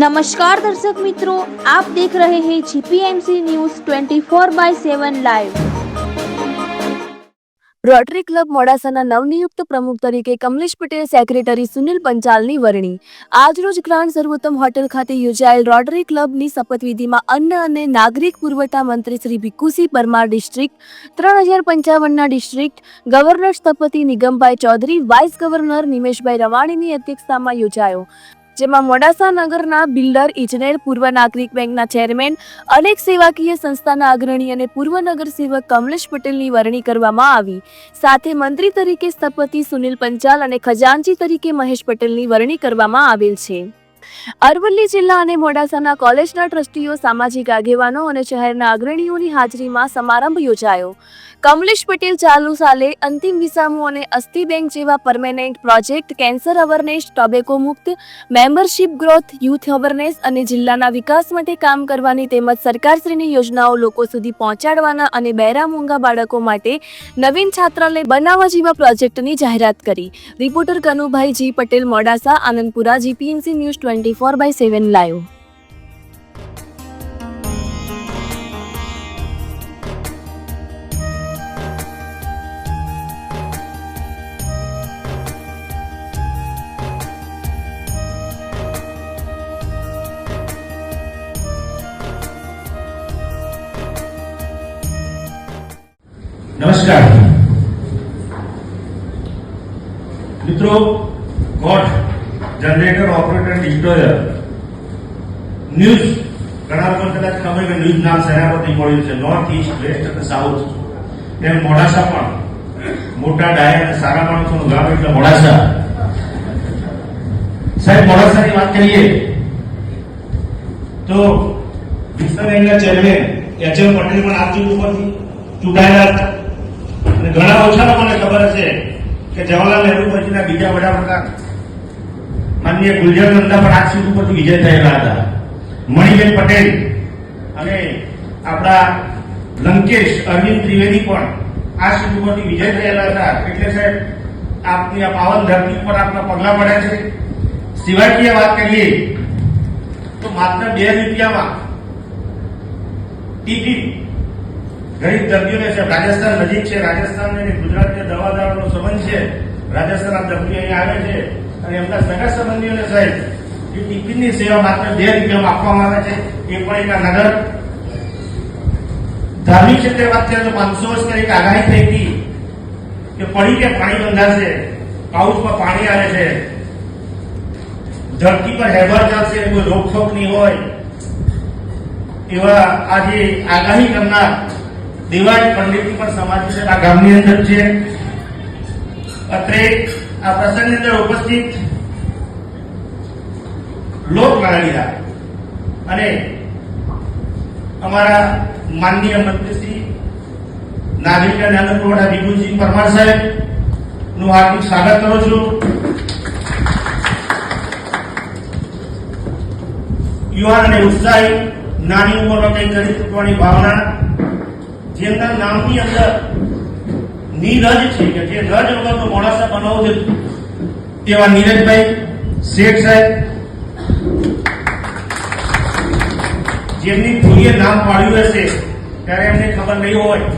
નમસ્કાર દર્શક મિત્રો આપ દેખ રહે હૈ GPMC news 24 by 7 live rotary club મોડાસાના નવનિયુક્ત પ્રમુખ તરીકે કમલેશ પટેલ સેક્રેટરી સુનિલ પંચાલની વરણી. આજરોજ ગ્રાન્ડ સર્વોત્તમ હોટેલ ખાતે યોજાયેલ રોટરી ક્લબની શપથવિધિમાં અન્ન અને નાગરિક પુરવઠા મંત્રી શ્રી ભીખુસિંહ પરમાર ડિસ્ટ્રિક્ટ, ત્રણ હજાર પંચાવનના ડિસ્ટ્રિક્ટ ગવર્નર સ્થપતિ નિગમભાઈ ચૌધરી, વાઇસ ગવર્નર નિમેશભાઈ રવાણીની અધ્યક્ષતામાં યોજાયો. જેમાં મોડાસા નગરના બિલ્ડર ઇજનેર પૂર્વ નાગરિક બેંકના ચેરમેન, અનેક સેવાકીય સંસ્થાના અગ્રણી અને પૂર્વ નગરસેવક કમલેશ પટેલની વરણી કરવામાં આવી. સાથે મંત્રી તરીકે સ્થપતિ સુનિલ પંચાલ અને ખજાનચી તરીકે મહેશ પટેલની વરણી કરવામાં આવેલ છે. અરવલ્લી જિલ્લા અને મોડાસાના કોલેજના ટ્રસ્ટીઓ સામાજિક આગેવાનો અને શહેરના અગ્રણીઓની હાજરીમાં સમારંભ યોજાયો. કમલેશ પટેલ ચાલુ સાલે અંતિમ વિસામો અને અસ્થિ બેંક જેવા permanent project cancer awareness tobacco મુક્ત મેમ્બરશીપ ગ્રોથ યુથ અવેરનેસ અને જિલ્લાના વિકાસ માટે કામ કરવાની તેમજ સરકારશ્રીની યોજનાઓ લોકો સુધી પહોંચાડવાના અને બહેરા મૂંગા બાળકો માટે નવીન છાત્રાલય બનાવવા જેવા પ્રોજેક્ટની જાહેરાત કરી. Reporter Kanubhai G Patel, Modasa, Anandpura, GPMC news twenty four by seven live નમસ્કાર. મિત્રો god generator operator destroyer news ઘણા લોકો કદાચ ખબર કે ન્યૂઝ નામ પરથી મળ્યું છે. નોર્થ ઇસ્ટ વેસ્ટ અને સાઉથ એમ મોડાસા પણ. મોટા ડાયા અને સારા માણસોનું ગામ એટલે મોડાસા. સાહેબ, મોડાસાની વાત કરીએ. તો વિશ્વ બેંકના ચેરમેન એચ એમ પટેલ પણ આ ચૂંટણી પરથી ચૂંટાયેલા હતા. અને ઘણા ઓછા લોકોને ખબર હશે કે જવાહરલાલ નહેરુ પછીના બીજા વડાપ્રધાન માનનીય ગુલઝર નંદા પણ આ સીટ ઉપરથી વિજય થયેલા હતા. મણિબેન પટેલ અને આપણા લંકેશ, અરવિંદ ત્રિવેદી પણ આ સીટ ઉપરથી વિજય થયેલા હતા. એટલે સાહેબ, આપની આ પાવન ધરતી ઉપર આપના પગલા પડ્યા છે. સિવાયકીય વાત કરીએ, તો માત્ર બે રૂપિયામાં ટિકિટ ગરીબ દર્દીઓને છે રાજસ્થાન નજીક છે. રાજસ્થાન અને ગુજરાતને દાવાનો સંબંધ છે. રાજસ્થાનના દર્દીઓ અહીંયા આવે છે. અને એમના સગા સંબંધીઓને સહિત એ ટિફિનની સેવા માત્ર બે રૂપિયામાં આપવામાં આવે છે. એ પણ એના નગર. ધાર્મિક ક્ષેત્રે વાત કરીએ તો પાંચસો વર્ષ એક આગાહી થઈ હતી કે પડી કે પાણી બંધાશે, પાઉચમાં પાણી આવે છે. ધરતી પર હેબર ચાલશે, કોઈ રોકઠોક નહીં હોય. એવા આજે આગાહી કરનાર દેવાજ પંડિતની પણ સમાધિ છે. આ ગામની અંદર છે. અત્રે આ પ્રસંગની અંદર ઉપસ્થિત લોક માનવીરા અને અમારા માનનીય મંત્રીશ્રી નાગરિક અને અન્ન વિભુજી પરમાર સાહેબ, નું હાર્દિક સ્વાગત કરું છું. યુવાન અને ઉત્સાહી નાની ઉંમરમાં કંઈક કરી ચૂકવાની ભાવના જેમના નામની અંદર નીરજ છે કે જે રજ વગરનો મોડાસા બનાવવું છે. તેવા નીરજભાઈ શેઠ સાહેબ. જેમની ભૂલીએ નામ પાડ્યું હશે, ત્યારે એમને ખબર નહીં હોય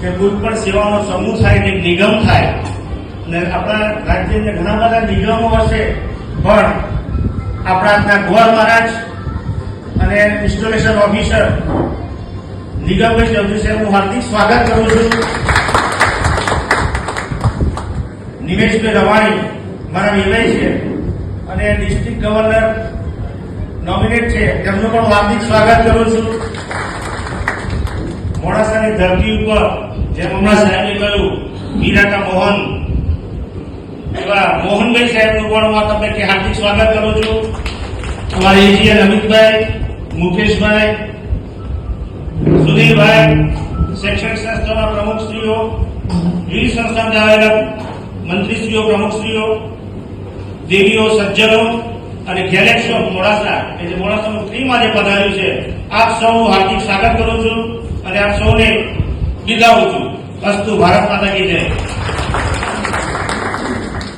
કે કોઈ પણ સેવાનો સમૂહ થાય કે નિગમ થાય. ને આપણા રાજ્યની ઘણા બધા નિગમો હશે, પણ આપણા ત્યાં ગોળ મહારાજ અને ઇન્સ્ટોલેશન ઓફિસર નિગમભાઈ ચૌધરી સાહેબનું હાર્દિક સ્વાગત કરું છું. નિમેશભાઈ રવાણી, મારા વિનય છે. અને ડિસ્ટ્રિક્ટ ગવર્નર નોમિનેટ છે. તેમનું પણ હાર્દિક સ્વાગત કરું છું. મોડાસાની ધરતી ઉપર જેમ હમણાં સાહેબે કહ્યું મીરાકા મોહન. એવા મોહનભાઈ સાહેબનું પણ હું તમને હાર્દિક સ્વાગત કરું છું. અમારા એજીએન અમિતભાઈ, મુકેશભાઈ, સુધીરભાઈ, શૈક્ષણિક સંસ્થાના પ્રમુખશ્રીઓ વિવિધ સંસ્થામાં આવેલા મંત્રીશ્રીઓ, પ્રમુખશ્રીઓ, દેવીઓ, સજ્જનો અને ગેલેક્સીઓ મોડાસા કે જે મોડાસાનું ફ્રીમાં જે પધાર્યું છે, આપ સૌનું હાર્દિક સ્વાગત કરું છું અને આપ સૌને બિરદાવું છું. અસ્તુ ભારત માતા કી જય.